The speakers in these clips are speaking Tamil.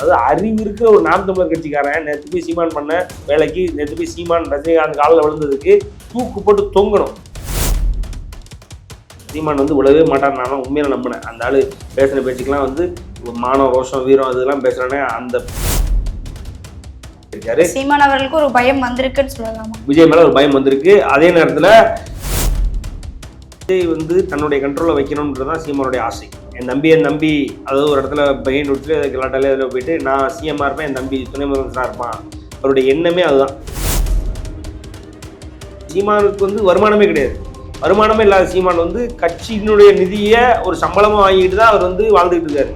அதாவது அறிவு இருக்கிற ஒரு நாம் தமிழர் கட்சிக்காரன். நேற்று போய் சீமான் பண்ண வேலைக்கு நேற்று போய் சீமான் ரஜினிகாந்த் காலில் விழுந்ததுக்கு தூக்கு போட்டு தொங்கணும். சீமான் வந்து உழவே மாட்டான் நானும் உண்மையில நம்பினேன். அந்த ஆளு பேசின பேச்சுக்கெல்லாம் வந்து மானம் ரோஷம் வீரம் அதெல்லாம் பேசுறானே அந்த இருக்காரு. சீமான் அவர்களுக்கு ஒரு பயம் வந்திருக்குன்னு சொல்லலாமா? விஜய் மேல ஒரு பயம் வந்திருக்கு. அதே நேரத்துல விஜய் வந்து தன்னுடைய கண்ட்ரோலை வைக்கணுன்றது தான் சீமானுடைய ஆசை. என் தம்பியை என் நம்பி அதாவது ஒரு இடத்துல பையன் விட்டு கலாட்டாலே அதில் போயிட்டு நான் சிஎம்மாக இருப்பேன் என் தம்பி துணை முதலமைச்சராக இருப்பான். அவருடைய எண்ணமே அதுதான். சீமானுக்கு வந்து வருமானமே கிடையாது. வருமானமே இல்லாத சீமான் வந்து கட்சியினுடைய நிதியை ஒரு சம்பளமாக வாங்கிட்டு தான் அவர் வந்து வாழ்ந்துக்கிட்டு இருக்காரு.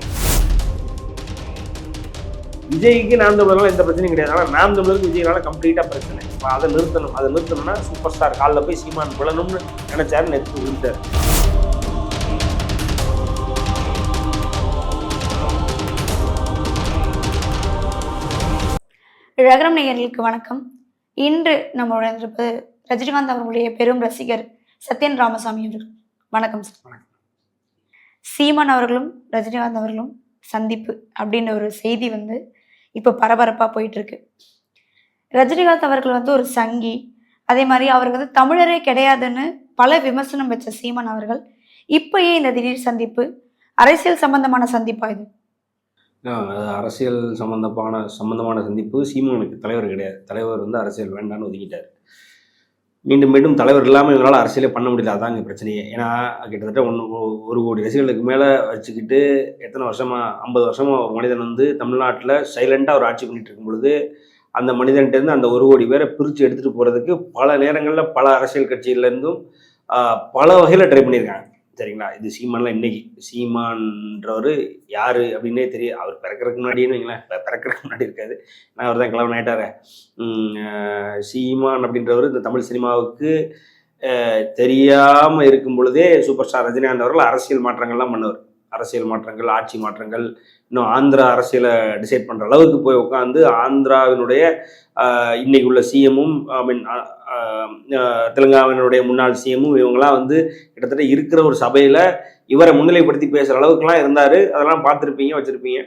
விஜய்க்கு நாம் தமிழர்லாம் எந்த பிரச்சனையும் கிடையாது. ஆனால் நாம் தமிழருக்கு விஜய்னால கம்ப்ளீட்டாக பிரச்சனை. இப்போ அதை நிறுத்தணும். அதை நிறுத்தணும்னா சூப்பர் ஸ்டார் காலில் போய் சீமான் விழணும்னு நினச்சாரு நேற்று விழுந்தார் ரகரம் நேயர்களுக்கு வணக்கம். இன்று நம்மளுடன் இருப்பது ரஜினிகாந்த் அவர்களுடைய பெரும் ரசிகர் சத்யன் ராமசாமி அவர்கள். வணக்கம் சார். வணக்கம். சீமான் அவர்களும் ரஜினிகாந்த் அவர்களும் சந்திப்பு அப்படின்ற ஒரு செய்தி வந்து இப்போ பரபரப்பாக போயிட்டு இருக்கு ரஜினிகாந்த் அவர்கள் வந்து ஒரு சங்கி அதே மாதிரி அவர் வந்து தமிழரே கிடையாதுன்னு பல விமர்சனம் வச்ச சீமான் அவர்கள் இப்போ ஏன் இந்த திடீர் சந்திப்பு அரசியல் சம்பந்தமான சந்திப்பா இது? அரசியல் சம்மந்தமான சம்பந்தமான சந்திப்பு சீமானுக்கு தலைவர் கிடையாது. தலைவர் வந்து அரசியல் வேண்டாம்னு ஒதுக்கிட்டார். மீண்டும் மீண்டும் தலைவர் இல்லாமல் இவங்களால் அரசியலே பண்ண முடியல. அதாங்க பிரச்சனையே. ஏன்னா கிட்டத்தட்ட ஒன்று ஒரு கோடி ரசிகர்களுக்கு மேலே வச்சுக்கிட்டு எத்தனை வருஷமாக ஐம்பது வருஷமாக ஒரு மனிதன் வந்து தமிழ்நாட்டில் சைலண்டாக ஒரு ஆட்சி பண்ணிட்டு இருக்கும் பொழுது அந்த மனிதன்கிட்டேருந்து அந்த ஒரு கோடி பேரை பிரித்து எடுத்துகிட்டு போகிறதுக்கு பல நேரங்களில் பல அரசியல் கட்சியிலேருந்தும் பல வகையில் ட்ரை பண்ணியிருக்காங்க. சரிங்களா? இது சீமான்லாம் இன்னைக்கு. சீமான்றவர் யார் அப்படின்னே தெரியும் அவர் பிறக்கறதுக்கு முன்னாடின்னு வைங்களேன். பிறக்கிறதுக்கு முன்னாடி இருக்காது நான் அவர் தான் கிளம்பன் ஆயிட்டாரு சீமான் அப்படின்றவர் இந்த தமிழ் சினிமாவுக்கு தெரியாமல் இருக்கும் பொழுதே சூப்பர் ஸ்டார் ரஜினிகாந்த் அவர்கள் அரசியல் மாற்றங்கள்லாம் பண்ணுவார். அரசியல் மாற்றங்கள் ஆட்சி மாற்றங்கள் இன்னும் ஆந்திரா அரசியலை டிசைட் பண்ணுற அளவுக்கு போய் உட்காந்து ஆந்திராவினுடைய இன்னைக்கு உள்ள சிஎம்மும் ஐ மீன் தெலுங்கானாவினுடைய முன்னாள் சிஎம்மும் இவங்கெல்லாம் வந்து கிட்டத்தட்ட இருக்கிற ஒரு சபையில் இவரை முன்னிலைப்படுத்தி பேசுகிற அளவுக்குலாம் இருந்தார். அதெல்லாம் பார்த்துருப்பீங்க வச்சுருப்பீங்க.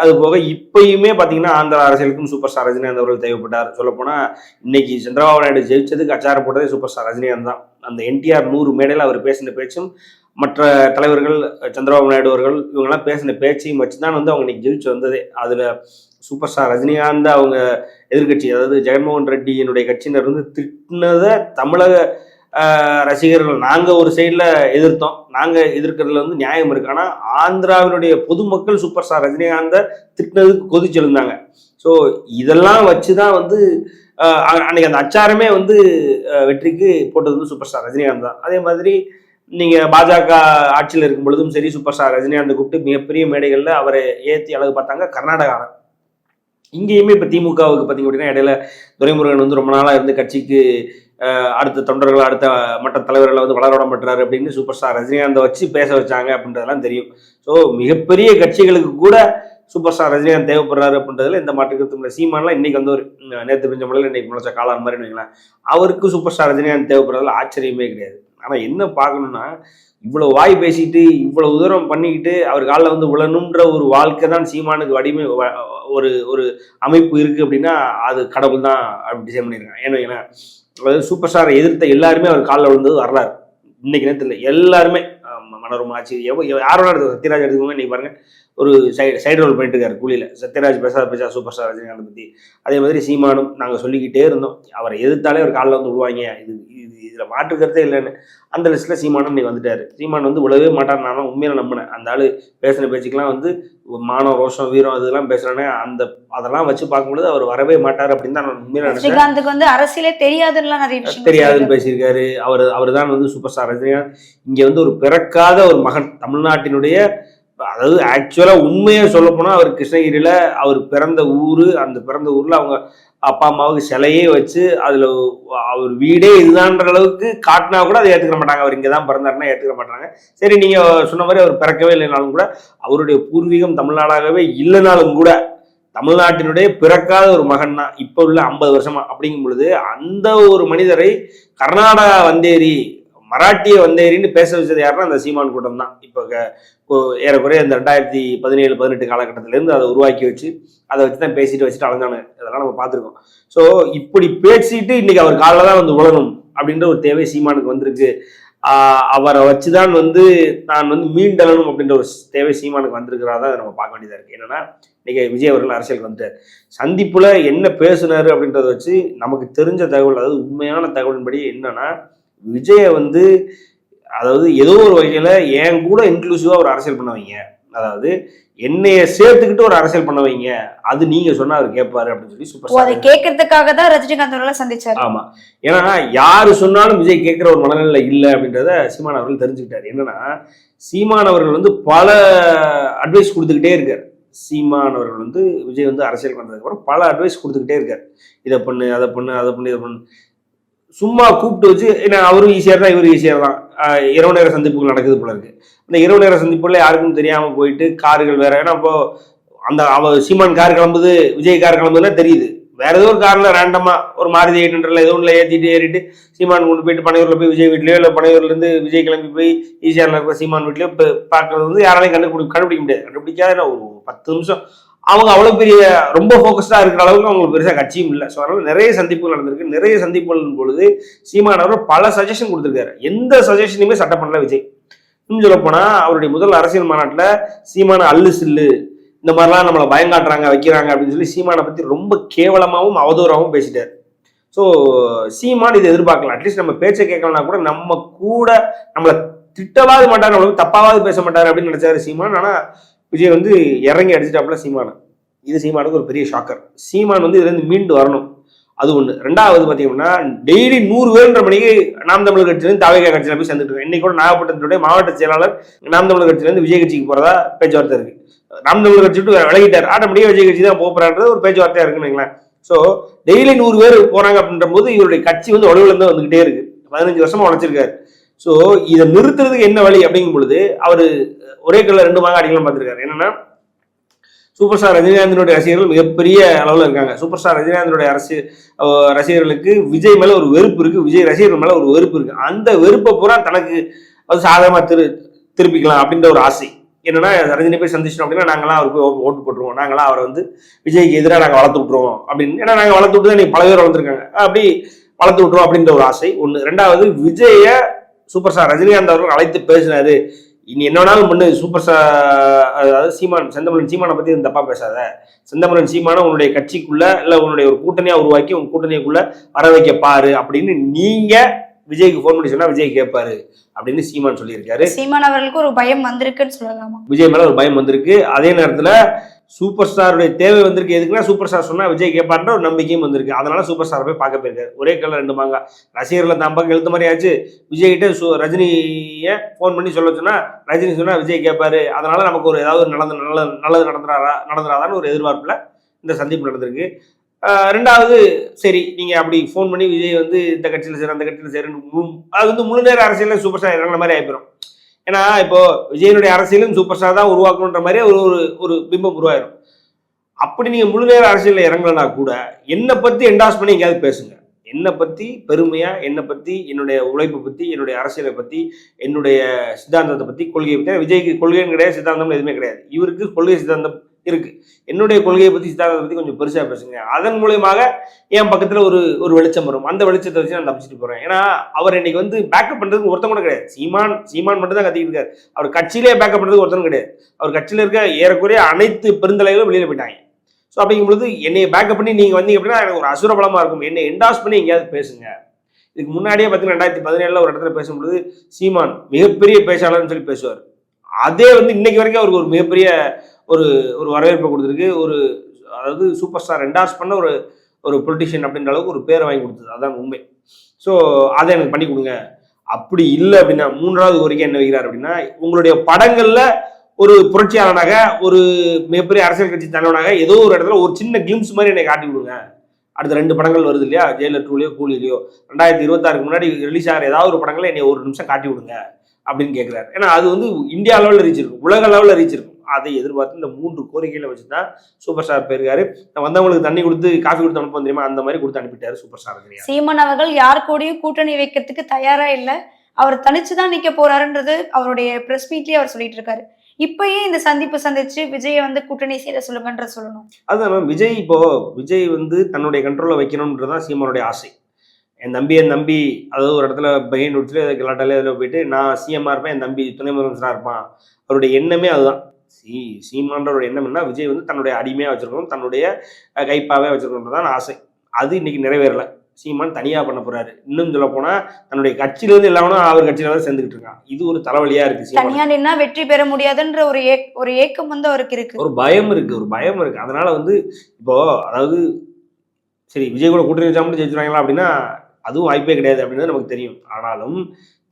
அது போக இப்பயுமே பார்த்தீங்கன்னா ஆந்திரா அரசியலுக்கும் சூப்பர் ஸ்டார் ரஜினிகாந்த் அவர்கள் தேவைப்பட்டார். சொல்லப்போனால் இன்னைக்கு சந்திரபாபு நாயுடு ஜெயிச்சதுக்கு அச்சாரம் போட்டதே சூப்பர் ஸ்டார் ரஜினிகாந்த் தான். அந்த என்டிஆர் நூறு மேடையில் அவர் பேசின பேச்சும் மற்ற தலைவர்கள் சந்திரபாபு நாயுடு அவர்கள் இவங்கெல்லாம் பேசின பேச்சையும் வச்சு தான் வந்து அவங்க இன்னைக்கு ஜெயிச்சு வந்ததே. அதில் சூப்பர் ஸ்டார் ரஜினிகாந்த் அவங்க எதிர்க்கட்சி அதாவது ஜெகன்மோகன் ரெட்டியினுடைய கட்சியினர் வந்து திட்டினதை தமிழக ரசிகர்கள் நாங்கள் ஒரு சைடில் எதிர்த்தோம். நாங்கள் எதிர்க்கிறதுல வந்து நியாயம் இருக்கு. ஆனால் ஆந்திராவினுடைய பொதுமக்கள் சூப்பர் ஸ்டார் ரஜினிகாந்தை திட்டினதுக்கு கொதிச்செழுந்தாங்க ஸோ இதெல்லாம் வச்சு தான் வந்து அன்னைக்கு அந்த அச்சாரமே வந்து வெற்றிக்கு போட்டது வந்து சூப்பர் ஸ்டார் ரஜினிகாந்த் தான். அதே மாதிரி நீங்கள் பாஜக ஆட்சியில் இருக்கும் பொழுதும் சரி சூப்பர் ஸ்டார் ரஜினிகாந்த் கூப்பிட்டு மிகப்பெரிய மேடைகளில் அவரை ஏற்றி அழகு பார்த்தாங்க கர்நாடகாவில் இங்கேயுமே இப்போ திமுகவுக்கு பார்த்தீங்க அப்படின்னா இடையில துரைமுருகன் வந்து ரொம்ப நாளாக இருந்து கட்சிக்கு அடுத்த தொண்டர்கள் அடுத்த மற்ற தலைவர்களை வந்து வளர விட மாட்டாரு அப்படின்னு சூப்பர் ஸ்டார் ரஜினிகாந்தை வச்சு பேச வச்சாங்க அப்படின்றதெல்லாம் தெரியும். ஸோ மிகப்பெரிய கட்சிகளுக்கு கூட சூப்பர் ஸ்டார் ரஜினிகாந்த் தேவைப்படுறாரு அப்படின்றதுல இந்த மாற்றுக்கருத்தும் இல்லை சீமான்லாம் இன்னைக்கு வந்து ஒரு நேற்று பிரிஞ்ச முறையில் இன்னைக்கு முளைச்ச காலம் மாதிரி வைங்களேன். அவருக்கு சூப்பர் ஸ்டார் ரஜினிகாந்த் தேவைப்படுறதுல ஆச்சரியமே கிடையாது. ஆனால் என்ன பார்க்கணும்னா இவ்வளோ வாய் பேசிட்டு இவ்வளோ தூரம் பண்ணிக்கிட்டு அவர் காலில் வந்து உழணுன்ற ஒரு வாழ்க்கை தான் சீமானுக்கு வடிமை ஒரு ஒரு அமைப்பு இருக்குது அப்படின்னா அது கடவுள் தான் அப்படி டிசைன் பண்ணியிருக்காங்க ஏன்னா ஏன்னா அதாவது சூப்பர் ஸ்டாரை எதிர்த்த எல்லாருமே அவர் காலில் விழுந்தது வரலாறு. இன்னைக்கு நேரத்தில் எல்லாருமே மனோரமா ஆச்சு எவ்வளோ யாரோட எடுத்து சத்யராஜ் எடுத்துக்கோங்க. இன்னைக்கு பாருங்க. ஒரு சைடு சைடு ரோல் பண்ணிட்டு இருக்காரு கூலியில். சத்யராஜ் பேசாத பேசா சூப்பர் ஸ்டார் ரஜினிகாந்த் பற்றி அதே மாதிரி சீமானும் நாங்கள் சொல்லிக்கிட்டே இருந்தோம். அவரை எதிர்த்தாலே ஒரு காலில் வந்து விழுவாங்க. இது இது இதில் மாற்றுக்கிறதே இல்லைன்னு. அந்த லிஸ்ட்டில் சீமானும் இன்னைக்கு வந்துட்டாரு. சீமான் வந்து விழவே மாட்டார் நானும் உண்மையில நம்பினேன். அந்த ஆளு பேசின பேச்சுக்கெல்லாம் வந்து மானம் ரோஷம் வீரம் இதெல்லாம் பேசுறானே அந்த அதெல்லாம் வச்சு பார்க்கும்பொழுது அவர் வரவே மாட்டார் அப்படின்னு தான் நான் உண்மையில ரஜினிகாந்துக்கு வந்து அரசியலே தெரியாதுன்னு நிறைய தெரியாதுன்னு பேசியிருக்காரு. அவர் அவர் தான் வந்து சூப்பர் ஸ்டார் ரஜினிகாந்த். இங்க வந்து ஒரு பிறக்காத ஒரு மகன். தமிழ்நாட்டினுடைய அதாவது ஆக்சுவலாக உண்மையை சொல்ல போனால் அவர் கிருஷ்ணகிரியில அவர் பிறந்த ஊர் அந்த பிறந்த ஊரில் அவங்க அப்பா அம்மாவுக்கு சிலையே வச்சு அதில் அவர் வீடே இதுதான்ற அளவுக்கு காட்டினா கூட அதை ஏற்றுக்க மாட்டாங்க. அவர் இங்கே தான் பிறந்தாருன்னா ஏத்துக்க மாட்டாங்க. சரி நீங்கள் சொன்ன மாதிரி அவர் பிறக்கவே இல்லைனாலும் கூட அவருடைய பூர்வீகம் தமிழ்நாடாகவே இல்லைனாலும் கூட தமிழ்நாட்டினுடைய பிறக்காத ஒரு மகன் தான் இப்போ உள்ள ஐம்பது வருஷமா அப்படிங்கும் பொழுது அந்த ஒரு மனிதரை கர்நாடகா வந்தேரி மராட்டிய வந்தேரின்னு பேச வச்சது யாருன்னா அந்த சீமான் கூட்டம் தான். இப்போ ஏறக்குறைய இந்த ரெண்டாயிரத்தி பதினேழு பதினெட்டு காலகட்டத்திலேருந்து அதை உருவாக்கி வச்சு அதை வச்சு தான் பேசிட்டு வச்சுட்டு அழகானு இதெல்லாம் நம்ம பார்த்துருக்கோம். ஸோ இப்படி பேசிட்டு இன்னைக்கு அவர் காலில் தான் வந்து உழணும் அப்படின்ற ஒரு தேவை சீமானுக்கு வந்திருக்கு. அவரை அவரை வச்சுதான் வந்து நான் வந்து மீண்டலனும் அப்படின்ற ஒரு தேவை சீமானுக்கு வந்திருக்கிறதா நம்ம பார்க்க வேண்டியதாக இருக்குது என்னன்னா இன்னைக்கு விஜய் அவர்கள் அரசியலுக்கு வந்துட்டார். சந்திப்பில் என்ன பேசுனார் அப்படின்றத வச்சு நமக்கு தெரிஞ்ச தகவல் அதாவது உண்மையான தகவலின்படி என்னன்னா விஜயை வந்து அதாவது ஏதோ ஒரு வகையில என் கூட இன்க்ளூசிவா ஒரு அரசியல் பண்ண வைங்க. அதாவது என்னைய சேர்த்துக்கிட்டு ஒரு அரசியல் பண்ண வைங்க. அது நீங்க சொன்னா அவர் கேட்பாரு அப்படின்னு சொல்லி சூப்பர் அதை கேட்கறதுக்காக தான் ரஜினிகாந்த் அவர்களை சந்திச்சாரு. ஆமா. ஏன்னா யாரு சொன்னாலும் விஜய் கேட்கிற ஒரு மனநிலை இல்லை அப்படின்றத சீமான் அவர்கள் தெரிஞ்சுக்கிட்டாரு. என்னன்னா சீமான் அவர்கள் வந்து பல அட்வைஸ் கொடுத்துக்கிட்டே இருக்காரு. சீமான் அவர்கள் வந்து விஜய் வந்து அரசியல் வந்ததுக்கு அப்புறம் பல அட்வைஸ் கொடுத்துக்கிட்டே இருக்காரு. இதை பண்ணு அதை பண்ணு அதை பண்ணு இதை பண்ணு. சும்மா கூப்பிட்டு வச்சு ஏன்னா அவரும் ஈஸியாக தான் இவரும் ஈஸியாக தான் இரவு நேர சந்திப்புகள் நடக்குது போல இருக்கு. அந்த இரவு நேர சந்திப்புல யாருக்கும் தெரியாமல் போயிட்டு கார்கள் வேற ஏன்னா இப்போ அந்த அவ சீமான் கார் கிளம்புது விஜய் கார் கிளம்புதுன்னா தெரியுது. வேற ஏதோ ஒரு காரில் ரேண்டமாக ஒரு மாருதி எயிட் ஹண்ட்ரட்ல ஏதோ ஒன்றில் ஏற்றிட்டு ஏறிட்டு சீமான் கொண்டு போயிட்டு பனையூரில் போய் விஜய் வீட்லையோ இல்லை பனையூர்லேருந்து விஜய் கிளம்பி போய் ஈஸியாக இருக்கிற சீமான் வீட்லையோ இப்போ பார்க்கறது வந்து யாராலையும் கண்டுபிடி கண்டுபிடிக்க முடியாது. கண்டுபிடிக்காத ஒரு பத்து நிமிஷம். அவங்க அவ்வளோ பெரிய ரொம்ப ஃபோக்கஸ்டாக இருக்கிற அளவுக்கு அவங்களுக்கு பெருசாக கட்சியும் இல்லை. ஸோ அதனால் நிறைய சந்திப்புகள் நடந்திருக்கு. நிறைய சந்திப்புகள் பொழுது சீமான் அவர் பல சஜஷன் கொடுத்துருக்காரு. எந்த சஜஷனையுமே சட்டம் பண்ணல விஜய். இன்னும் சொல்ல போனால் அவருடைய முதல் அரசியல் மாநாட்டில் சீமான அல்லு சில்லு இந்த மாதிரிலாம் நம்மளை பயங்காட்டுறாங்க வைக்கிறாங்க அப்படின்னு சொல்லி சீமானை பற்றி ரொம்ப கேவலமாகவும் அவதூறாகவும் பேசிட்டார். ஸோ சீமான் இதை எதிர்பார்க்கலாம் அட்லீஸ்ட் நம்ம பேச்சை கேட்கலனா கூட நம்ம கூட நம்மளை திட்டவாது மாட்டார் நம்மளுக்கு தப்பாவது பேச மாட்டார் அப்படின்னு நினைச்சாரு சீமான். ஆனால் விஜய் வந்து இறங்கி அடிச்சிட்டாப்புல சீமானை. இது சீமானுக்கு ஒரு பெரிய ஷாக்கர் சீமான் வந்து இதுலேருந்து மீண்டு வரணும். அது ஒன்று ரெண்டாவது பார்த்தீங்கன்னா டெய்லி நூறு பேருன்ற மணிக்கு நாம் தமிழர் கட்சியிலேருந்து தாவேகா கட்சியில் போய் சேர்ந்துட்டு இருக்கேன் இன்னைக்கு கூட நாகப்பட்டினத்துடைய மாவட்ட செயலாளர் நாம் தமிழர் கட்சியிலேருந்து விஜய் கட்சிக்கு போகிறதா பேச்சுவார்த்தை இருக்கு. நாம் தமிழர் கட்சி விட்டு விலகிட்டார். ஆட்டோமேட்டிக்காக விஜய் கட்சி தான் போகிறான்றது ஒரு பேச்சுவார்த்தையாக இருக்குன்னு வைங்களேன். ஸோ டெய்லி நூறு பேர் போகிறாங்க அப்படின்ற போது இவருடைய கட்சி வந்து உழவுல இருந்து வந்துகிட்டே இருக்கு. பதினஞ்சு வருஷமா உழைச்சிருக்காரு. ஸோ இதை நிறுத்துறதுக்கு என்ன வழி அப்படிங்கும் பொழுது அவர் ஒரே கல்ல ரெண்டு மாங்க அடிக்கலாம் பார்த்துருக்காரு. என்னன்னா சூப்பர் ஸ்டார் ரஜினிகாந்தினுடைய ரசிகர்கள் மிகப்பெரிய அளவில் இருக்காங்க. சூப்பர் ஸ்டார் ரஜினிகாந்தினுடைய அரசு ரசிகர்களுக்கு விஜய் மேலே ஒரு வெறுப்பு இருக்குது விஜய் ரசிகர்கள் மேலே ஒரு வெறுப்பு இருக்குது அந்த வெறுப்பை பூரா தனக்கு அது சாதகமாக திரு திருப்பிக்கலாம் அப்படின்ற ஒரு ஆசை. என்னன்னா ரஜினி போய் சந்திச்சிட்டோம் அப்படின்னா நாங்களாம் அவருக்கு ஓட்டு போட்டுருவோம். நாங்களாம் அவரை வந்து விஜய்க்கு எதிராக நாங்கள் வளர்த்து விட்டுருவோம் அப்படின்னு. ஏன்னா நாங்கள் வளர்த்து விட்டு தான் பல பேர் வளர்த்துருக்காங்க. அப்படி வளர்த்து விட்டுருவோம் அப்படின்ற ஒரு ஆசை. ஒன்று ரெண்டாவது விஜயை சூப்பர் ஸ்டார் ரஜினிகாந்த் அவர்கள் அழைத்து பேசினாரு. இனி என்ன வேணாலும் பண்ணு சூப்பர் ஸ்டார் அதாவது சீமான் செந்தமிழன் சீமானை பத்தி எதுவும் தப்பா பேசாத. செந்தமிழன் சீமானை உன்னுடைய கட்சிக்குள்ள இல்ல உன்னுடைய ஒரு கூட்டணியா உருவாக்கி உன் கூட்டணிக்குள்ள வர வைக்க பாரு அப்படின்னு நீங்க விஜய்க்கு ஃபோன் பண்ணி சொன்னா விஜய் கேட்பாரு அப்படின்னு சீமான் சொல்லியிருக்காரு. சீமான் அவர்களுக்கு ஒரு பயம் வந்திருக்குன்னு சொல்லலாமா? விஜய் மேல ஒரு பயம் வந்திருக்கு. அதே நேரத்துல சூப்பர் ஸ்டாருடைய தேவை வந்திருக்கு. எதுக்குன்னா சூப்பர் ஸ்டார் சொன்னால் விஜய் கேட்பார்ன்ற ஒரு நம்பிக்கையும் வந்திருக்கு. அதனால சூப்பர் ஸ்டார் போய் பார்க்க போயிருக்காரு. ஒரே கலர் ரெண்டு மாங்க. ரசிகர்களை தான் பக்கம் எழுத்த மாதிரி ஆச்சு. விஜய் சு ரஜினியை ஃபோன் பண்ணி சொல்ல சொன்னால் ரஜினி சொன்னால் விஜய் கேட்பாரு அதனால நமக்கு ஒரு ஏதாவது நடந்து நல்லது நல்லது நடந்துறாரா நடந்துறாதான்னு ஒரு எதிர்பார்ப்பில் இந்த சந்திப்பு நடந்திருக்கு. ரெண்டாவது சரி நீங்கள் அப்படி ஃபோன் பண்ணி விஜய் வந்து இந்த கட்சியில் சேர அந்த கட்சியில் சேருன்னு அது வந்து முழு நேர அரசியலில் சூப்பர் ஸ்டார் இறங்குற மாதிரி ஆகிப்போம் ஏன்னா இப்போ விஜயனுடைய அரசியலும் சூப்பர் ஸ்டார் தான் உருவாக்கணுன்ற மாதிரி ஒரு ஒரு ஒரு பிம்பம் உருவாயிரும். அப்படி நீங்க முழு நேர அரசியல்ல இறங்கலனா கூட என்னை பத்தி என்டாஸ் பண்ணி எங்கேயாவது பேசுங்க. என்னை பத்தி பெருமையா என்னை பத்தி என்னுடைய உழைப்பை பத்தி என்னுடைய அரசியலை பத்தி என்னுடைய சித்தாந்தத்தை பத்தி கொள்கையை பத்தி. விஜய்க்கு கொள்கைன்னு கிடையாது சித்தாந்தம் எதுவுமே கிடையாது. இவருக்கு கொள்கை சித்தாந்தம் இருக்கு. என்னுடைய கொள்கையை பத்தி சித்தாந்தத்தை பத்தி கொஞ்சம் பெருசா பேசுங்க. அதன் மூலியமாக என் பக்கத்துல ஒரு ஒரு வெளிச்சம் வரும். அந்த வெளிச்சத்தை வச்சு நான் தப்பிச்சுட்டு போறேன். ஏன்னா அவர் இன்னைக்கு வந்து பேக்கப் பண்றதுக்கு ஒருத்தன் கூட கிடையாது. சீமான் சீமான் மட்டும் தான் கத்திக்கிட்டு இருக்காரு. அவர் கட்சியிலே பேக்கப் பண்றதுக்கு ஒருத்தனும் கிடையாது. அவர் கட்சியில இருக்க ஏறக்குறைய அனைத்து பெருந்தலைகளும் வெளியில போயிட்டாங்க. ஸோ அப்படிங்கும்பொழுது என்னை பேக்கப் பண்ணி நீங்க வந்தீங்க அப்படின்னா எனக்கு ஒரு அசுரபலமா இருக்கும். என்னை என்டாஸ் பண்ணி எங்கேயாவது பேசுங்க. இதுக்கு முன்னாடியே பார்த்தீங்கன்னா ரெண்டாயிரத்தி பதினேழுல ஒரு இடத்துல பேசும்பொழுது சீமான் மிகப்பெரிய பேச்சாளர்னு சொல்லி பேசுவார். அதே வந்து இன்னைக்கு வரைக்கும் அவருக்கு ஒரு மிகப்பெரிய ஒரு ஒரு வரவேற்பை கொடுத்துருக்கு. ஒரு அதாவது சூப்பர் ஸ்டார் என்டாஸ் பண்ண ஒரு ஒரு பொலிட்டிஷியன் அப்படின்ற அளவுக்கு ஒரு பேரை வாங்கி கொடுத்தது. அதான் உண்மை. ஸோ அதை எனக்கு பண்ணி கொடுங்க. அப்படி இல்லை அப்படின்னா மூன்றாவது கோரிக்கை என்ன வைக்கிறார் அப்படின்னா உங்களுடைய படங்களில் ஒரு புரட்சியாளனாக ஒரு மிகப்பெரிய அரசியல் கட்சி தலைவனாக ஏதோ ஒரு இடத்துல ஒரு சின்ன கிளிம்ஸ் மாதிரி என்னை காட்டி விடுங்க அடுத்த ரெண்டு படங்கள் வருது இல்லையா? ஜெயிலர் டூலையோ கூலிலையோ ரெண்டாயிரத்தி இருபத்தாறுக்கு முன்னாடி ரிலீஸ் ஆகிற ஏதாவது ஒரு படங்களை என்னை ஒரு நிமிஷம் காட்டி விடுங்க அப்படின்னு கேட்குறாரு ஏன்னா அது வந்து இந்தியா லெவலில் ரீச் இருக்கும் உலக லெவலில் ரீச் இருக்கும் அதை எதிர்பார்த்து இந்த மூன்று கோரிக்கைகளை வச்சு தான் சூப்பர் ஸ்டார் போயிருக்காரு. வந்தவங்களுக்கு தண்ணி கொடுத்து காஃபி கொடுத்து அனுப்ப தெரியுமா? அந்த மாதிரி கொடுத்து அனுப்பிட்டாரு சூப்பர் ஸ்டார் சீமான் அவர்கள் யார் கூடயும் கூட்டணி வைக்கிறதுக்கு தயாரா இல்ல. அவர் தனிச்சு தான் நிக்க போறாருன்றது அவருடைய பிரஸ் மீட்லயே அவர் சொல்லிட்டு இருக்காரு. இப்பயே இந்த சந்திப்பு சந்திச்சு விஜயை வந்து கூட்டணி சேர சொல்லுங்கன்ற சொல்லணும். அதுதான் மேம் விஜய் இப்போ விஜய் வந்து தன்னுடைய கண்ட்ரோலில் வைக்கணுன்றது தான் சீமானுடைய ஆசை. என் தம்பி என் தம்பி அதாவது ஒரு இடத்துல பெயின் உடிச்சுட்டு கலாட்டாலே அதில் போயிட்டு நான் சிஎம்மாக இருப்பேன் என் தம்பி துணை முதலமைச்சராக இருப்பான். அவருடைய எண்ணமே அதுதான். சி சீமான்றோட எண்ணம் என்ன? விஜய் வந்து தன்னுடைய அடிமையாக வச்சிருக்கணும் தன்னுடைய அஹ், கைப்பாவே வச்சிருக்கணும் தான் ஆசை. அது இன்னைக்கு நிறைவேறல. சீமான் தனியாக பண்ண போறாரு. இன்னும் சொல்ல போனா தன்னுடைய கட்சியிலேருந்து எல்லாமே அவர் கட்சியில தான் சேர்ந்துக்கிட்டு இருக்கான். இது ஒரு தலைவலியா இருக்கு தனியா நின்னா வெற்றி பெற முடியாதுன்ற ஒரு ஏக் ஒரு ஏக்கம் வந்து அவருக்கு இருக்கு. ஒரு பயம் இருக்கு ஒரு பயம் இருக்கு. அதனால வந்து இப்போ அதாவது சரி விஜய் கூட கூட்டணி வச்சாமல் ஜெயிச்சிருவாங்களா அப்படின்னா அதுவும் வாய்ப்பே கிடையாது அப்படின்னு நமக்கு தெரியும். ஆனாலும்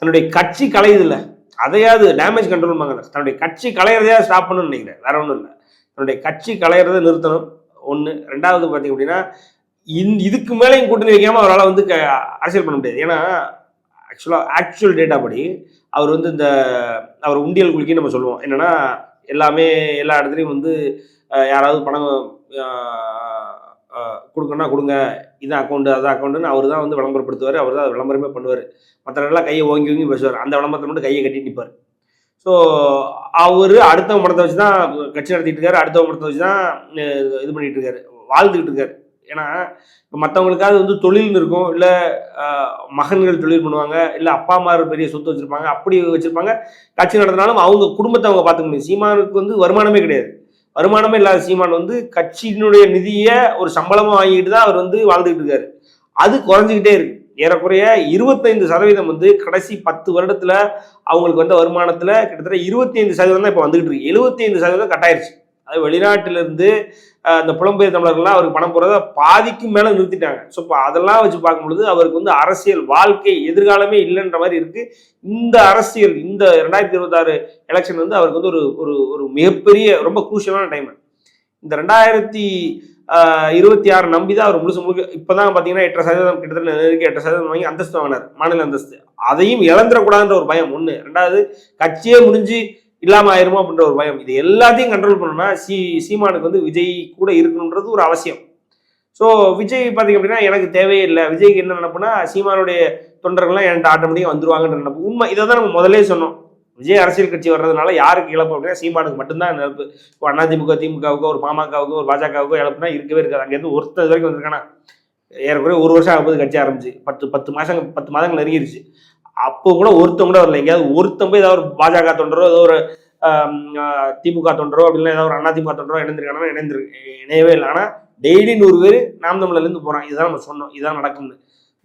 தன்னுடைய கட்சி கலையுது இல்லை அதையாவது டேமேஜ் கண்ட்ரோல் பண்ணாங்க. தன்னுடைய கட்சி கலையிறதையா ஸ்டாப் பண்ணணும்னு நினைக்கிறேன். வேற ஒன்றும் இல்லை. தன்னுடைய கட்சி கலையிறத நிறுத்தணும். ஒன்று ரெண்டாவது பார்த்தீங்க அப்படின்னா இந்த இதுக்கு மேலேயும் கூட்டணி வைக்காமல் அவரால் வந்து க அரசியல் பண்ண முடியாது. ஏன்னா ஆக்சுவலாக ஆக்சுவல் டேட்டா படி அவர் வந்து இந்த அவர் உண்டியல் குலுக்கி நம்ம சொல்லுவோம். என்னென்னா எல்லாமே எல்லா இடத்துலையும் வந்து யாராவது பணம் கொடுக்கணும்னா கொடுங்க. இது அக்கௌண்ட் அது அக்கௌண்ட்டுன்னு அவர் தான் வந்து விளம்பரப்படுத்துவார் அவர் தான் விளம்பரமே பண்ணுவார். மற்றவர்கள்லாம் கையை ஓங்கி ஓங்கி பேசுவார். அந்த விளம்பரத்தை மட்டும் கையை கட்டி நிற்பார் ஸோ அவர் அடுத்தவங்க படத்தை வச்சு தான் கட்சி நடத்திட்டு இருக்காரு அடுத்தவங்க படத்தை வச்சு தான் இது பண்ணிட்டு இருக்காரு வாழ்ந்துக்கிட்டு இருக்காரு. ஏன்னா இப்போ மற்றவங்களுக்காவது வந்து தொழில்னு இருக்கும் இல்லை மகன்கள் தொழில் பண்ணுவாங்க இல்லை அப்பா அம்மா பெரிய சொத்து வச்சுருப்பாங்க அப்படி வச்சுருப்பாங்க. கட்சி நடத்தினாலும் அவங்க குடும்பத்தை அவங்க பார்த்துக்க முடியும். சீமானுக்கு வந்து வருமானமே கிடையாது. வருமானமே இல்லாத சீமான் வந்து கட்சியினுடைய நிதியை ஒரு சம்பளமாக வாங்கிட்டு தான் அவர் வந்து வாழ்ந்துகிட்டு இருக்காரு. அது குறைஞ்சிக்கிட்டே இருக்கு. ஏறக்குறைய இருபத்தைந்து சதவீதம் வந்து கடைசி பத்து வருடத்துல அவங்களுக்கு வந்த வருமானத்துல கிட்டத்தட்ட இருபத்தி ஐந்து சதவீதம் தான் இப்போ வந்துகிட்டு இருக்கு. எழுபத்தி ஐந்து சதவீதம் கட்டாயிருச்சு. வெளிநாட்டிலிருந்து அந்த புலம்பெயர் தமிழர்கள்லாம் அவருக்கு பணம் போகிறத பாதிக்கும் மேலே நிறுத்திட்டாங்க. ஸோ இப்போ அதெல்லாம் வச்சு பார்க்கும்பொழுது அவருக்கு வந்து அரசியல் வாழ்க்கை எதிர்காலமே இல்லைன்ற மாதிரி இருக்குது இந்த அரசியல் இந்த ரெண்டாயிரத்தி இருபத்தாறு எலெக்ஷன் வந்து அவருக்கு வந்து ஒரு ஒரு ஒரு மிகப்பெரிய ரொம்ப குரூஷியலான டைம் இந்த ரெண்டாயிரத்தி இருபத்தி ஆறு நம்பி தான் அவர் முழுசு முழுக்க இப்போதான் பார்த்தீங்கன்னா எட்டரை சதவீதம் கிட்டத்தட்ட நெருக்கி எட்டரை சதவீதம் வாங்கி அந்தஸ்து வாங்கினார் மாநில அந்தஸ்து. அதையும் இழந்துடக்கூடாதுன்ற ஒரு பயம். ஒன்று ரெண்டாவது கட்சியே முடிஞ்சு இல்லாம ஆயிருமோ அப்படின்ற ஒரு பயம். இது எல்லாத்தையும் கண்ட்ரோல் பண்ணணும்னா சி சீமானுக்கு வந்து விஜய் கூட இருக்கணுன்றது ஒரு அவசியம். ஸோ விஜய் பார்த்தீங்க அப்படின்னா எனக்கு தேவையே இல்லை. விஜய்க்கு என்ன நினப்புனா சீமானுடைய தொண்டர்கள்லாம் என்கிட்ட ஆட்டோமேட்டிக்காக வந்துருவாங்கன்ற நினப்பு. உண்மை இதை தான் நம்ம முதலே சொன்னோம். விஜய் அரசியல் கட்சி வர்றதுனால யாருக்கு இழப்பு அப்படின்னா சீமானுக்கு மட்டும்தான் இழப்பு. இப்போ அதிமுக திமுகவுக்கோ ஒரு பாமகவுக்கோ ஒரு பாஜகவுக்கோ இழப்புனா இருக்கவே இருக்காது. அங்கேருந்து ஒருத்தர் வரைக்கும் வந்திருக்கானா? ஏறக்குறைய ஒரு வருஷம் ஆகும்போது கட்சி ஆரம்பிச்சு. பத்து பத்து மாதங்கள் பத்து மாதங்கள் நெருங்கிருச்சு. அப்போ கூட ஒருத்தம் கூட வரல. எங்கேயாவது ஒருத்தன் போய் ஏதாவது ஒரு பாஜக தொண்டரோ ஏதோ ஒரு திமுக தொண்டரோ அப்படின்னா ஏதாவது ஒரு அதிமுக தொண்டரோ இணைந்திருக்கானா இணைந்திரு இணையவே இல்லை. ஆனால் டெய்லி நூறு பேர் நாம் தமிழர்லேருந்து போகிறான் இதுதான் நம்ம சொன்னோம். இதுதான் நடக்கும்னு.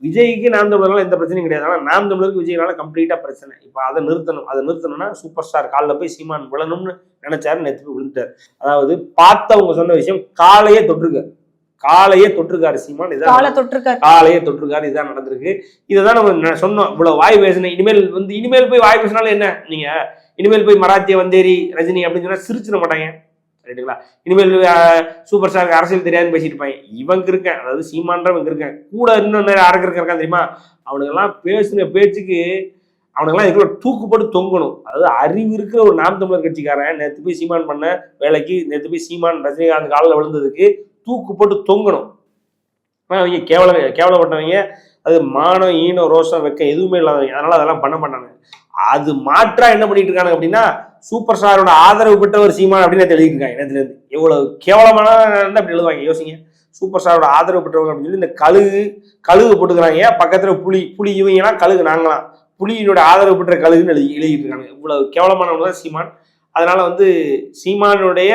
விஜய்க்கு நாம் தமிழர்லாம் எந்த பிரச்சனையும் கிடையாது. ஆனால் நாம் தமிழருக்கு விஜய்னால கம்ப்ளீட்டாக பிரச்சனை. இப்போ அதை நிறுத்தணும். அதை நிறுத்தணும்னா சூப்பர் ஸ்டார் காலில் போய் சீமான் விழணும்னு நினைச்சாரு நேற்று விழுந்துட்டார். அதாவது பார்த்தவங்க சொன்ன விஷயம் காலையே தொட்டிருக்காரு காலையே தொட்டிருக்காரு சீமான். இதான் தொட்டிருக்காரு. காலையே தொட்டிருக்காரு. இதான் நடந்திருக்கு. இதை தான் நம்ம சொன்னோம். இவ்வளவு வாய் பேசினேன் இனிமேல் வந்து இனிமேல் போய் வாய் பேசினாலும் என்ன? நீங்க இனிமேல் போய் மராத்திய வந்தேரி ரஜினி அப்படின்னு சொன்னா சிரிச்சிட மாட்டாங்க. ரைட்டுங்களா இனிமேல் சூப்பர் ஸ்டாருக்கு அரசியல் தெரியாதுன்னு பேசிட்டு இருப்பாங்க. இவங்க இருக்கேன். அதாவது சீமான்றவங்க இருக்கேன். கூட இன்னும் நிறைய அரக்கருக்கு இருக்கான் தெரியுமா? அவனுங்கெல்லாம் பேசுன பேச்சுக்கு அவனுங்கெல்லாம் இதுக்குள்ள தூக்கு போட்டு தொங்கணும். அதாவது அறிவு இருக்கிற ஒரு நாம் தமிழர் கட்சிக்காரன் நேற்று போய் சீமான் பண்ண வேலைக்கு நேற்று போய் சீமான் ரஜினிகாந்த் காலில் விழுந்ததுக்கு தூக்கு போட்டு தொங்கணும். ஆனால் அவங்க கேவல கேவலப்பட்டவங்க அது மானம் ஈனம் ரோஷம் வெக்கம் எதுவுமே இல்லாதவங்க. அதனால அதெல்லாம் பண்ண மாட்டாங்க. அது மாற்றா என்ன பண்ணிட்டு இருக்காங்க அப்படின்னா சூப்பர் ஸ்டாரோட ஆதரவு பெற்றவர் சீமான் அப்படின்னு நேத்து எழுதிட்டு இருக்காங்க நேத்துல இருந்து. எவ்வளவு கேவலமான அப்படி எழுதுவாங்க யோசிங்க. சூப்பர் ஸ்டாரோட ஆதரவு பெற்றவங்க அப்படின்னு சொல்லி இந்த கழுகு கழுகு போட்டுக்கிறாங்க. பக்கத்துல புலி புலி இவங்கலாம் கழுகு நாங்களாம் புலியினோட ஆதரவு பெற்ற கழுகுன்னு எழுதி எழுதிட்டு இருக்காங்க. இவ்வளவு கேவலமானவங்க தான் சீமான். அதனால வந்து சீமானுடைய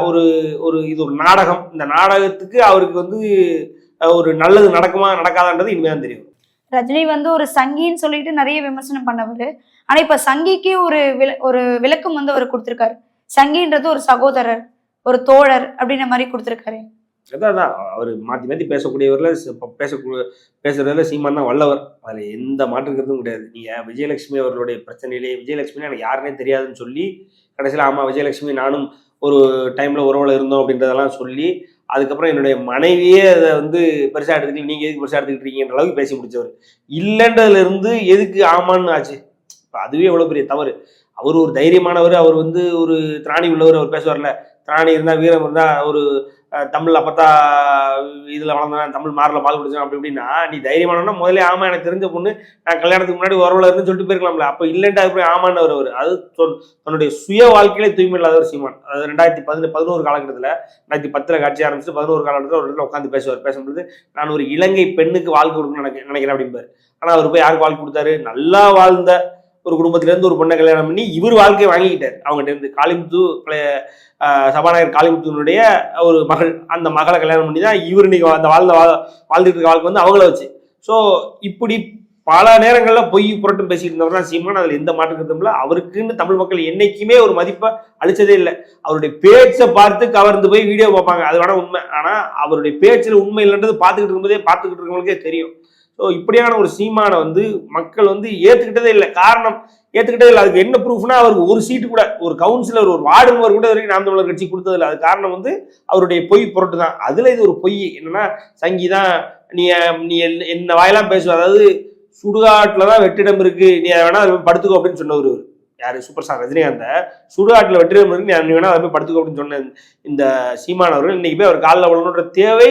ஒரு ஒரு இது ஒரு நாடகம். இந்த நாடகத்துக்கு அவருக்கு வந்து ஒரு நல்லது நடக்குமா நடக்காதான்றது இனிமே தான் தெரியும். ரஜினி வந்து ஒரு சங்கின்னு சொல்லிட்டு நிறைய விமர்சனம் பண்ணவர். ஆனா இப்ப சங்கிக்கு ஒரு விள- ஒரு விளக்கம் வந்து அவர் கொடுத்திருக்காரு. சங்கின்றது ஒரு சகோதரர் ஒரு தோழர் அப்படின்ற மாதிரி கொடுத்திருக்காரு. அதான் அவர் மாற்றி மாற்றி பேசக்கூடியவர்ல பேசக்கூடிய பேசுறதுல சீமான் தான் வல்லவர். அதில் எந்த மாற்று கருத்தும் கிடையாது. நீங்கள் விஜயலட்சுமி அவர்களுடைய பிரச்சனையிலே விஜயலட்சுமி எனக்கு யாருனே தெரியாதுன்னு சொல்லி கடைசியில் ஆமாம் விஜயலட்சுமி நானும் ஒரு டைமில் உறவில் இருந்தோம் அப்படின்றதெல்லாம் சொல்லி அதுக்கப்புறம் என்னுடைய மனைவியே அதை வந்து பெருசாக எடுத்துக்கிட்டு நீங்கள் எதுக்கு பெருசாக எடுத்துக்கிட்டு அளவுக்கு பேசி முடிச்சவர். இல்லைன்றதுல இருந்து எதுக்கு ஆமான்னு ஆச்சு. இப்போ அதுவே எவ்வளோ பெரிய தவறு. அவர் ஒரு தைரியமானவர் அவர் வந்து ஒரு திராணி உள்ளவர் அவர் பேசுவார்ல. திராணி இருந்தால் வீரம் இருந்தால் ஒரு தமிழ் அப்பத்தா இதில் வளர்ந்தவன் தமிழ் மாரில் பால் குடிச்சான் அப்படி இப்படின்னா நீ தைரியமானவனா முதல்ல ஆமா எனக்கு தெரிஞ்ச பொண்ணு நான் கல்யாணத்துக்கு முன்னாடி உறவுல இருந்து சொல்லிட்டு போயிருக்கலாம்ல. அப்போ இல்லைன்ட்டு அது போய் ஆமான்னு அவர் அது தன்னுடைய சுய வாழ்க்கையிலே தூய்மை இல்லாதவர் சீமான். அது ரெண்டாயிரத்தி பதினெட்டு பதினோரு காலகட்டத்தில் ரெண்டாயிரத்தி பத்தில் காட்சி ஆரம்பிச்சு பதினோரு காலகட்டத்தில் ஒரு இடத்துல உட்காந்து பேசுவார். பேசும்போது நான் ஒரு இலங்கை பெண்ணுக்கு வாழ்க்கை கொடுக்கணும்னு நினைக்க நினைக்கிறேன் அப்படிம்பார். ஆனால் அவர் போய் யாருக்கு வாழ்க்கை கொடுத்தாரு? நல்லா வாழ்ந்த ஒரு குடும்பத்திலேருந்து ஒரு பொண்ணை கல்யாணம் பண்ணி இவர் வாழ்க்கையை வாங்கிக்கிட்டார். அவங்ககிட்ட இருந்து காளிமுத்து பழைய சபாநாயகர் காளிமுத்துனுடைய ஒரு மகள் அந்த மகளை கல்யாணம் பண்ணி தான் இவர் இன்னைக்கு அந்த வாழ்ந்த வா- வாழ்ந்துட்டு இருக்க வாழ்க்கை வந்து அவங்கள வச்சு. ஸோ இப்படி பல நேரங்களில் பொய் புரட்டும் பேசிட்டு இருந்தவர் தான் சீமான். அதில் எந்த மாற்றம் கருத்தும் இல்லை. அவருக்குன்னு தமிழ் மக்கள் என்றைக்குமே ஒரு மதிப்பை அளிச்சதே இல்லை. அவருடைய பேச்சை பார்த்து கவர்ந்து போய் வீடியோ பார்ப்பாங்க. அது வேணா உண்மை. ஆனால் அவருடைய பேச்சில் உண்மை இல்லைன்றது பார்த்துக்கிட்டு இருக்கும்போதே பார்த்துக்கிட்டு இருக்கவங்களுக்கே தெரியும். ஸோ இப்படியான ஒரு சீமானை வந்து மக்கள் வந்து ஏற்றுக்கிட்டதே இல்லை. காரணம் ஏற்றுக்கிட்டதே இல்லை. அதுக்கு என்ன ப்ரூஃப்னா அவருக்கு ஒரு சீட்டு கூட ஒரு கவுன்சிலர் ஒரு வார்டு மெம்பர் கூட இது வரைக்கும் நாம் தமிழர் கட்சி கொடுத்ததில்லை அது காரணம் வந்து அவருடைய பொய் பொருட்டு தான். அதில் இது ஒரு பொய். என்னன்னா சங்கி தான் நீ நீ என்ன- என்ன வாயெல்லாம் பேசுவ? அதாவது சுடுகாட்டில் தான் வெற்றிடம் இருக்கு. நீ அதை வேணா அதுல படுத்துக்கோ அப்படின்னு சொன்னவர் இவர். யாரு? Super star Rajinikanth. சுடுகாட்டில் வெற்றிடம் இருக்கு. நீ நீ வேணா அதை போய் படுத்துக்கோ அப்படின்னு சொன்ன இந்த சீமான் அவர்கள். இன்னைக்கு போய் அவர் காலில் விழணுன்ற தேவை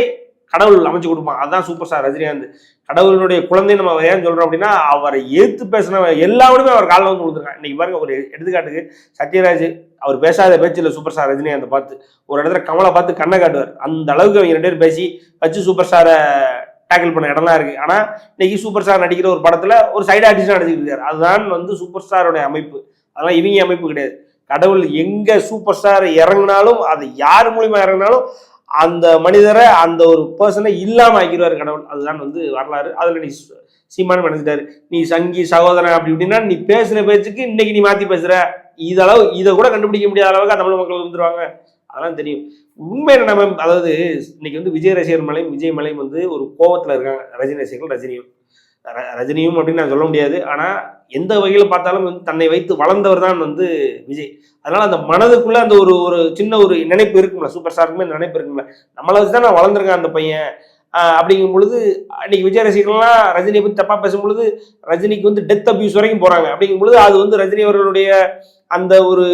கடவுள் அமைச்சு கொடுப்பான். அதுதான் சூப்பர் ஸ்டார் ரஜினிகாந்த். கடவுளுடைய குழந்தை நம்ம அவர் ஏன் சொல்றோம் அப்படின்னா அவரை எதிர்த்து பேசின எல்லாருமே அவர் காலில் வந்து கொடுத்துருக்காங்க இன்னைக்கு பாருங்க ஒரு எடுத்துக்காட்டுக்கு சத்யராஜ் அவர் பேசாத பேச்சில் சூப்பர் ஸ்டார் ரஜினிகாந்த் பார்த்து ஒரு இடத்துல கமலை பார்த்து கண்ணை காட்டுவார். அந்த அளவுக்கு அவங்க ரெண்டு பேரும் பேசி வச்சு சூப்பர் ஸ்டாரை டேக்கிள் பண்ண இடம்லாம் இருக்கு. ஆனா இன்னைக்கு சூப்பர் ஸ்டார் நடிக்கிற ஒரு படத்துல ஒரு சைடு ஆர்டிஸ்டாக நடிச்சிட்டு இருக்காரு. அதுதான் வந்து சூப்பர் ஸ்டாரோட அமைப்பு. அதெல்லாம் இவங்க அமைப்பு கிடையாது. கடவுள் எங்க சூப்பர் ஸ்டார் இறங்குனாலும் அது யார் மூலியமா இறங்குனாலும் அந்த மனிதரை அந்த ஒரு பர்சனை இல்லாமல் ஆக்கிடுவார் கடவுள். அதுதான் வந்து வரலாறு. அதில் நீ சீமானம் நினைச்சிட்டாரு நீ சங்கி சகோதரன் அப்படி இப்படின்னா நீ பேசுன பேச்சுக்கு இன்னைக்கு நீ மாற்றி பேசுகிற இதளவு இதை கூட கண்டுபிடிக்க முடியாத அளவுக்கு தமிழ் மக்கள் வந்துருவாங்க. அதெல்லாம் தெரியும். உண்மை என்ன நம்ம அதாவது இன்னைக்கு வந்து விஜய் ரசிகர் மலையும் விஜய் மலையும் வந்து ஒரு கோபத்தில் இருக்காங்க. ரஜினி ரசிகர்கள் ரஜினியும். ரஜினியும் அப்படின்னு நான் சொல்ல முடியாது. ஆனால் எந்த வகையில் பார்த்தாலும் வந்து தன்னை வைத்து வளர்ந்தவர் தான் வந்து விஜய். அதனால அந்த மனதுக்குள்ளே அந்த ஒரு ஒரு சின்ன ஒரு நினைப்பு இருக்கும்ல சூப்பர் ஸ்டாருக்குமே அந்த நினைப்பு இருக்கும்ல. நம்மளை வச்சு தான் நான் வளர்ந்துருக்கேன் அந்த பையன். அப்படிங்கும் பொழுது அன்னைக்கு விஜய் ரசிகர்கள்லாம் ரஜினியை பற்றி தப்பாக பேசும்பொழுது ரஜினிக்கு வந்து டெத் அப்யூஸ் வரைக்கும் போகிறாங்க அப்படிங்கும் பொழுது அது வந்து ரஜினி அவர்களுடைய அந்த ஒரு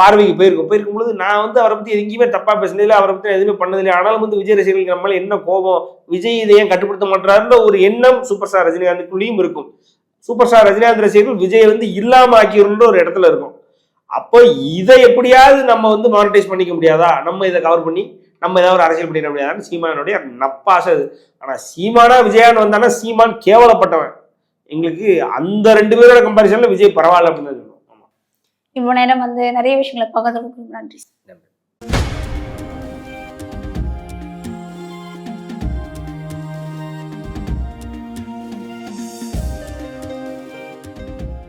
பார்வைக்கு போயிருக்கும். போயிருக்கும் பொழுது நான் வந்து அவரை பற்றி எங்கேயுமே தப்பாக பேசினதில்லை அவரை பற்றி எதுவுமே பண்ணதில்லை. ஆனாலும் வந்து விஜய் ரசிகர்களுக்கு நம்மளால என்ன கோபம் விஜய் இதை ஏன் கட்டுப்படுத்த மாட்டாருன்ற ஒரு எண்ணம் சூப்பர் ஸ்டார் ரஜினிகாந்துக்குள்ளேயும் இருக்கும். சூப்பர் ஸ்டார் ரஜினிகாந்த் ரசிகர்கள் விஜய் வந்து இல்லாமல் ஆக்கியவன்ற ஒரு இடத்துல இருக்கும். அப்போ இதை எப்படியாவது நம்ம வந்து மானிட்டைஸ் பண்ணிக்க முடியாதா? நம்ம இதை கவர் பண்ணி நம்ம ஏதாவது ஒரு அரசியல் பண்ணிட முடியாதான்னு சீமானுடைய நப்பாசை அது. ஆனால் சீமானா விஜயான்னு வந்தானா சீமான் கேவலப்பட்டவன். எங்களுக்கு அந்த ரெண்டு பேரோட கம்பாரிசனில் விஜய் பரவாயில்ல அப்படின்னு இவ்வளோ நேரம் வந்து நிறைய விஷயங்களை பகிர்ந்து நன்றி. நன்றி.